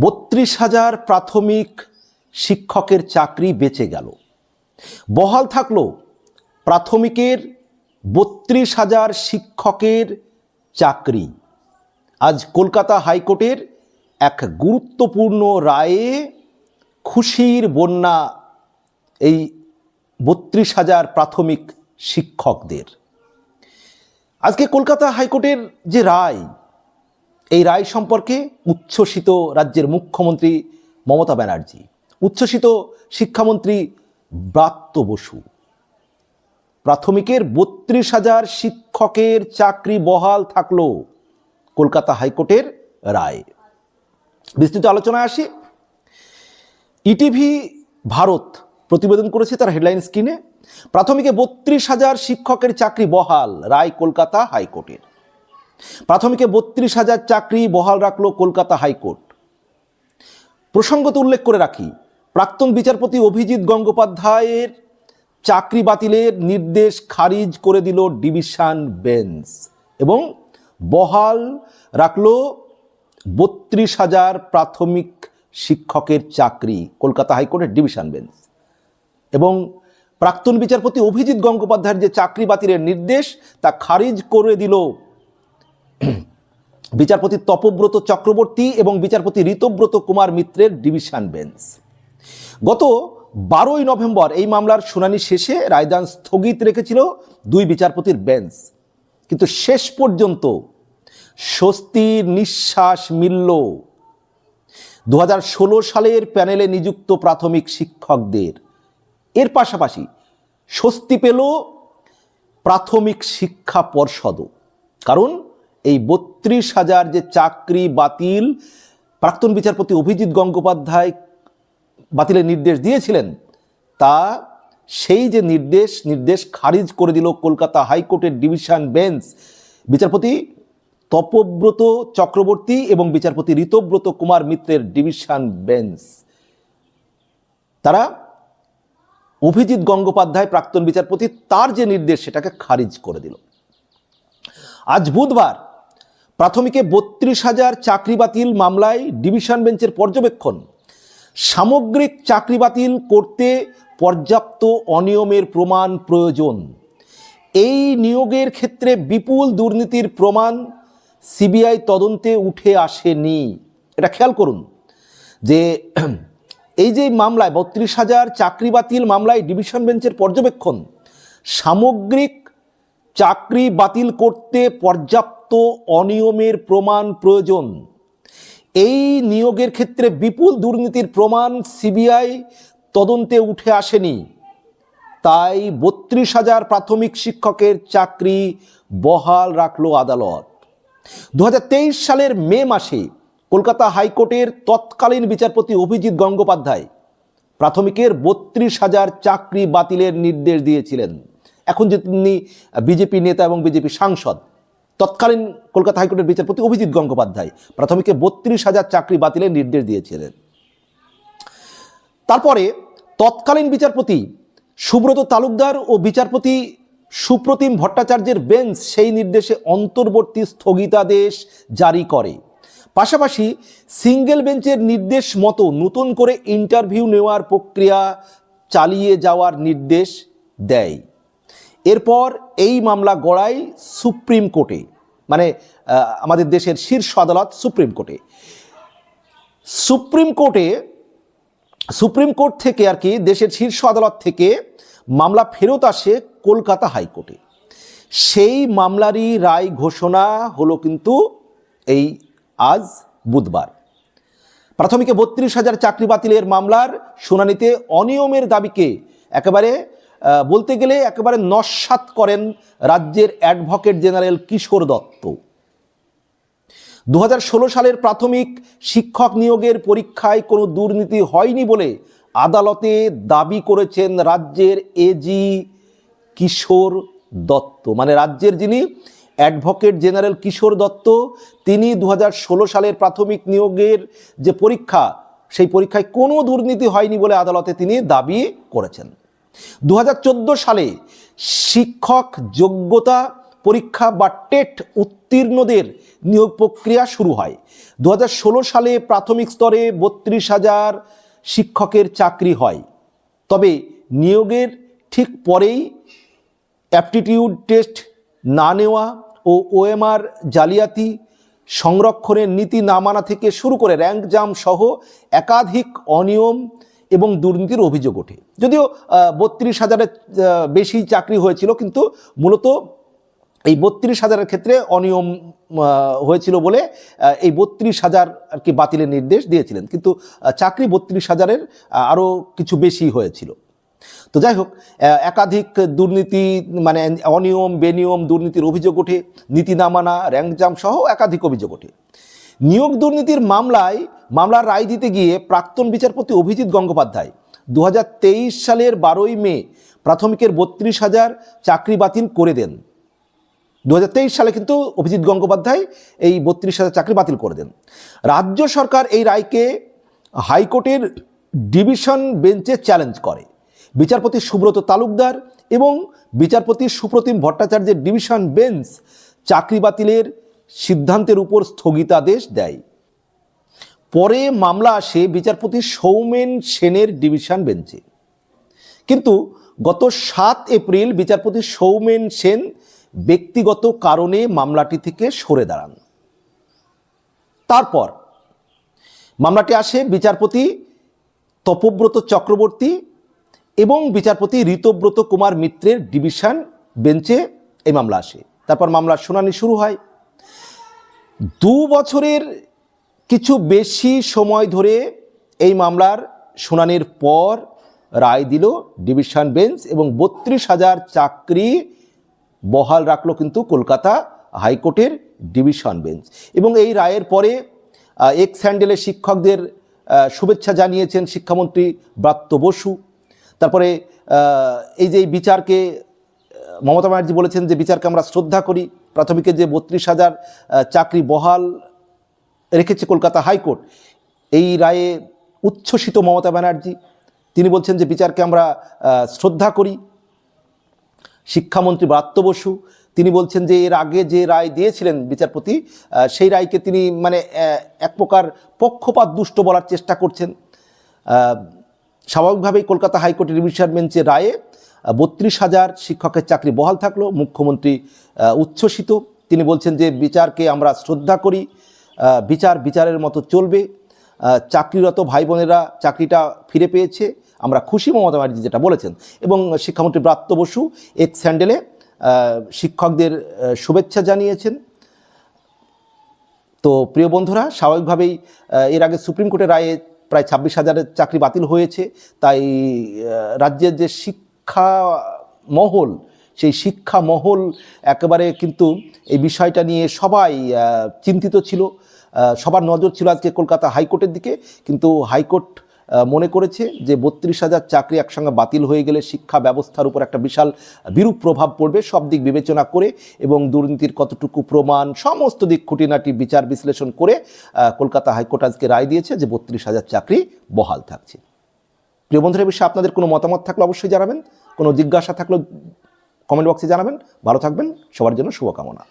বত্রিশ হাজার প্রাথমিক শিক্ষকের চাকরি বেঁচে গেল। বহাল থাকল প্রাথমিকের বত্রিশ হাজার শিক্ষকের চাকরি। আজ কলকাতা হাইকোর্টের এক গুরুত্বপূর্ণ রায়ে খুশির বন্যা এই বত্রিশ হাজার প্রাথমিক শিক্ষকদের। আজকে কলকাতা হাইকোর্টের যে রায় এই রায় সম্পর্কে উচ্ছ্বসিত রাজ্যের মুখ্যমন্ত্রী মমতা ব্যানার্জি, উচ্ছ্বসিত শিক্ষামন্ত্রী ব্রাত্য বসু, প্রাথমিকের বত্রিশ হাজার শিক্ষকের চাকরি বহাল থাকল কলকাতা হাইকোর্টের রায়। বিস্তৃত আলোচনায় আসি। ইটিভি ভারত প্রতিবেদন করেছে তার হেডলাইন স্ক্রিনে, প্রাথমিকে বত্রিশ হাজার শিক্ষকের চাকরি বহাল রায় কলকাতা হাইকোর্টের। প্রাথমিকে বত্রিশ হাজার চাকরি বহাল রাখল কলকাতা হাইকোর্ট। প্রসঙ্গত উল্লেখ করে রাখি, প্রাক্তন বিচারপতি অভিজিৎ গঙ্গোপাধ্যায়ের চাকরি বাতিলের নির্দেশ খারিজ করে দিল ডিভিশন বেঞ্চ এবং বহাল রাখল বত্রিশ হাজার প্রাথমিক শিক্ষকের চাকরি কলকাতা হাইকোর্টের ডিভিশন বেঞ্চ। এবং প্রাক্তন বিচারপতি অভিজিৎ গঙ্গোপাধ্যায়ের যে চাকরি বাতিলের নির্দেশ, তা খারিজ করে দিল বিচারপতি তপব্রত চক্রবর্তী এবং বিচারপতি ঋতব্রত কুমার মিত্রের ডিভিশন বেঞ্চ। গত বারোই নভেম্বর এই মামলার শুনানি শেষে রায়দান স্থগিত রেখেছিল দুই বিচারপতির বেঞ্চ। কিন্তু শেষ পর্যন্ত স্বস্তির নিঃশ্বাস মিলল। দু হাজার ষোলো সালের প্যানেলে নিযুক্ত প্রাথমিক শিক্ষকদের। এর পাশাপাশি স্বস্তি পেল প্রাথমিক শিক্ষা পর্ষদও। কারণ এই বত্রিশ হাজার যে চাকরি বাতিল, প্রাক্তন বিচারপতি অভিজিৎ গঙ্গোপাধ্যায় বাতিলের নির্দেশ দিয়েছিলেন, তা সেই যে নির্দেশ নির্দেশ খারিজ করে দিল কলকাতা হাইকোর্টের ডিভিশন বেঞ্চ। বিচারপতি তপব্রত চক্রবর্তী এবং বিচারপতি ঋতব্রত কুমার মিত্রের ডিভিশন বেঞ্চ। তারা অভিজিৎ গঙ্গোপাধ্যায়, প্রাক্তন বিচারপতি, তার যে নির্দেশ, সেটাকে খারিজ করে দিল। আজ বুধবার প্রাথমিকে বত্রিশ হাজার চাকরি বাতিল মামলায় ডিভিশন বেঞ্চের পর্যবেক্ষণ। সামগ্রিক চাকরি বাতিল করতে পর্যাপ্ত অনিয়মের প্রমাণ প্রয়োজন। এই নিয়োগের ক্ষেত্রে বিপুল দুর্নীতির প্রমাণ সিবিআই তদন্তে উঠে আসেনি। এটা খেয়াল করুন যে এই যে মামলায় বত্রিশ হাজার চাকরি বাতিল মামলায় ডিভিশন বেঞ্চের পর্যবেক্ষণ, সামগ্রিক চাকরি বাতিল করতে পর্যাপ্ত অনিয়মের প্রমাণ প্রয়োজন। এই নিয়োগের ক্ষেত্রে বিপুল দুর্নীতির প্রমাণ সিবিআই তদন্তে উঠে আসেনি। তাই বত্রিশ হাজার প্রাথমিক শিক্ষকের চাকরি বহাল রাখল আদালত। দু হাজার তেইশ সালের মে মাসে কলকাতা হাইকোর্টের তৎকালীন বিচারপতি অভিজিৎ গঙ্গোপাধ্যায় প্রাথমিকের বত্রিশ হাজার চাকরি বাতিলের নির্দেশ দিয়েছিলেন। এখন যে তিনি বিজেপি নেতা এবং বিজেপি সাংসদ তৎকালীন কলকাতা হাইকোর্টের বিচারপতি অভিজিৎ গঙ্গোপাধ্যায় প্রাথমিকে বত্রিশ হাজার চাকরি বাতিলের নির্দেশ দিয়েছিলেন। তারপরে তৎকালীন বিচারপতি সুব্রত তালুকদার ও বিচারপতি সুপ্রতিম ভট্টাচার্যের বেঞ্চ সেই নির্দেশে অন্তর্বর্তী স্থগিতাদেশ জারি করে। পাশাপাশি সিঙ্গেল বেঞ্চের নির্দেশ মতো নতুন করে ইন্টারভিউ নেওয়ার প্রক্রিয়া চালিয়ে যাওয়ার নির্দেশ দেয়। এরপর এই মামলা গড়ায় সুপ্রিম কোর্টে মানে আমাদের দেশের শীর্ষ আদালত সুপ্রিম কোর্টে। সুপ্রিম কোর্টে, সুপ্রিম কোর্ট থেকে আর কি দেশের শীর্ষ আদালত থেকে মামলা ফেরত আসে কলকাতা হাইকোর্টে। সেই মামলারই রায় ঘোষণা হলো কিন্তু এই আজ বুধবার। প্রাথমিকে বত্রিশ হাজার চাকরি বাতিলের মামলার শুনানিতে অনিয়মের দাবিকে একেবারে বলতে গেলে একেবারে নস্বাত করেন রাজ্যের অ্যাডভোকেট জেনারেল কিশোর দত্ত। দু হাজার ষোলো সালের প্রাথমিক শিক্ষক নিয়োগের পরীক্ষায় কোনো দুর্নীতি হয়নি বলে আদালতে দাবি করেছেন রাজ্যের এজি কিশোর দত্ত। মানে রাজ্যের যিনি অ্যাডভোকেট জেনারেল কিশোর দত্ত, তিনি দু হাজার ষোলো সালের প্রাথমিক নিয়োগের যে পরীক্ষা, সেই পরীক্ষায় কোনো দুর্নীতি হয়নি বলে আদালতে তিনি দাবি করেছেন। দু হাজার চোদ্দ সালে শিক্ষক যোগ্যতা পরীক্ষা বা টেট উত্তীর্ণদের নিয়োগ প্রক্রিয়া শুরু হয়। দু হাজার ষোলো সালে প্রাথমিক স্তরে বত্রিশ হাজার শিক্ষকের চাকরি হয়। তবে নিয়োগের ঠিক পরেই অ্যাপটিটিউড টেস্ট না নেওয়া ও ওএমআর জালিয়াতি সংরক্ষণের নীতি না মানা থেকে শুরু করে র্যাঙ্ক জাম সহ একাধিক অনিয়ম এবং দুর্নীতির অভিযোগ ওঠে। যদিও বত্রিশ হাজারের বেশি চাকরি হয়েছিল, কিন্তু মূলত এই বত্রিশ হাজারের ক্ষেত্রে অনিয়ম হয়েছিল বলে এই বত্রিশ হাজার আর কি বাতিলের নির্দেশ দিয়েছিলেন। কিন্তু চাকরি বত্রিশ হাজারের আরও কিছু বেশি হয়েছিল। তো যাই হোক একাধিক দুর্নীতি মানে অনিয়ম, বেনিয়ম, দুর্নীতির অভিযোগ ওঠে, নীতি না মানা র্যাঙ্ক জাম সহ একাধিক অভিযোগ ওঠে। নিয়োগ দুর্নীতির মামলায় মামলার রায় দিতে গিয়ে প্রাক্তন বিচারপতি অভিজিৎ গঙ্গোপাধ্যায় দু হাজার তেইশ সালের বারোই মে প্রাথমিকের বত্রিশ হাজার চাকরি বাতিল করে দেন। দু হাজার তেইশ সালে কিন্তু অভিজিৎ গঙ্গোপাধ্যায় এই বত্রিশ হাজার চাকরি বাতিল করে দেন। রাজ্য সরকার এই রায়কে হাইকোর্টের ডিভিশন বেঞ্চে চ্যালেঞ্জ করে। বিচারপতি সুব্রত তালুকদার এবং বিচারপতি সুপ্রতিম ভট্টাচার্যের ডিভিশন বেঞ্চ চাকরি বাতিলের সিদ্ধান্তের উপর স্থগিতাদেশ দেয়। পরে মামলা আসে বিচারপতি সৌমেন সেনের ডিভিশন বেঞ্চে। কিন্তু গত সাত এপ্রিল বিচারপতি সৌমেন সেন ব্যক্তিগত কারণে মামলাটি থেকে সরে দাঁড়ান। তারপর মামলাটি আসে বিচারপতি তপব্রত চক্রবর্তী এবং বিচারপতি ঋতব্রত কুমার মিত্রের ডিভিশন বেঞ্চে এই মামলা আসে। তারপর মামলার শুনানি শুরু হয়। দু বছরের কিছু বেশি সময় ধরে এই মামলার শুনানির পর রায় দিল ডিভিশন বেঞ্চ এবং বত্রিশ হাজার চাকরি বহাল রাখল কিন্তু কলকাতা হাইকোর্টের ডিভিশন বেঞ্চ। এবং এই রায়ের পরে এক্স হ্যান্ডেলে শিক্ষকদের শুভেচ্ছা জানিয়েছেন শিক্ষামন্ত্রী ব্রাত্য বসু। তারপরে এই যে বিচারকে মমতা ব্যানার্জি বলেছেন যে বিচারকে আমরা শ্রদ্ধা করি। প্রাথমিকের যে বত্রিশ হাজার চাকরি বহাল রেখেছে কলকাতা হাইকোর্ট, এই রায়ে উচ্ছ্বসিত মমতা ব্যানার্জি। তিনি বলছেন যে বিচারকে আমরা শ্রদ্ধা করি। শিক্ষামন্ত্রী ব্রাত্য বসু, তিনি বলছেন যে এর আগে যে রায় দিয়েছিলেন বিচারপতি সেই রায়কে তিনি মানে এক প্রকার পক্ষপাত দুষ্ট বলার চেষ্টা করছেন। স্বাভাবিকভাবেই কলকাতা হাইকোর্টের ডিভিশন বেঞ্চের রায়ে বত্রিশ হাজার শিক্ষকের চাকরি বহাল থাকল। মুখ্যমন্ত্রী উচ্ছ্বসিত। তিনি বলছেন যে বিচারকে আমরা শ্রদ্ধা করি বিচার বিচারের মতো চলবে। চাকরিরত ভাই বোনেরা চাকরিটা ফিরে পেয়েছে। আমরা খুশি মমতা ব্যানার্জি যেটা বলেছেন। এবং শিক্ষামন্ত্রী ব্রাত্য বসু এক্স স্যান্ডেলে শিক্ষকদের শুভেচ্ছা জানিয়েছেন। তো প্রিয় বন্ধুরা, স্বাভাবিকভাবেই এর আগে সুপ্রিম কোর্টের রায়ে প্রায় ছাব্বিশ হাজারের চাকরি বাতিল হয়েছে। তাই রাজ্যের যে শিক্ষা মহল সেই শিক্ষা মহল একেবারে কিন্তু এই বিষয়টা নিয়ে সবাই চিন্তিত ছিল। সবার নজর ছিল আজকে কলকাতা হাইকোর্টের দিকে। কিন্তু হাইকোর্ট মনে করেছে যে বত্রিশ হাজার চাকরি একসঙ্গে বাতিল হয়ে গেলে শিক্ষা ব্যবস্থার উপর একটা বিশাল বিরূপ প্রভাব পড়বে সব দিক বিবেচনা করে এবং দুর্নীতির কতটুকু প্রমাণ, সমস্ত দিক খুঁটিনাটি বিচার বিশ্লেষণ করে কলকাতা হাইকোর্ট আজকে রায় দিয়েছে যে বত্রিশ হাজার চাকরি বহাল থাকছে। প্রিয় বন্ধুরা বিষয়ে আপনাদের কোনো মতামত থাকলে অবশ্যই জানাবেন। কোনো জিজ্ঞাসা থাকলেও কমেন্ট বক্সে জানাবেন। ভালো থাকবেন। সবার জন্য শুভকামনা।